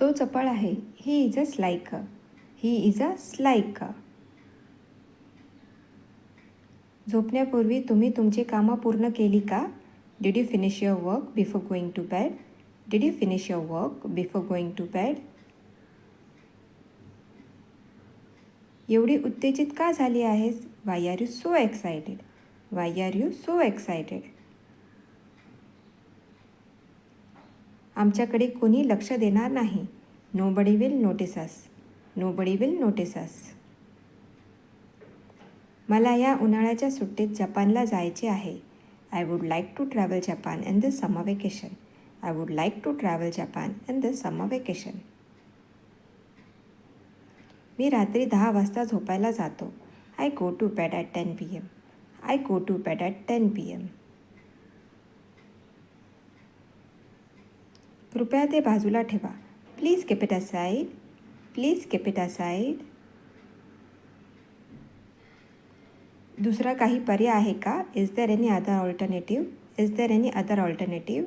तो चपळ आहे. He is a स्लाईक he is a स्लाईक झोपण्यापूर्वी तुम्ही तुमची कामं पूर्ण केली का? Did you finish your work before going to bed did you finish your work before going to bed एवढी उत्तेजित का झाली आहेस? Why are you so excited why are you so excited आमच्याकडे कोणी लक्ष देणार नाही. Nobody will notice us nobody will notice us मला या उन्हाळ्याच्या सुट्टीत जपानला जायचे आहे. I would like to travel Japan in the summer vacation I would like to travel Japan in the summer vacation मी रात्री दहा वाजता झोपायला जातो. I go to bed at ten P M I go to bed at ten P M कृपया ते बाजूला ठेवा. Please keep it aside please keep it aside दुसरा काही पर्याय आहे का? Is there any other alternative is there any other alternative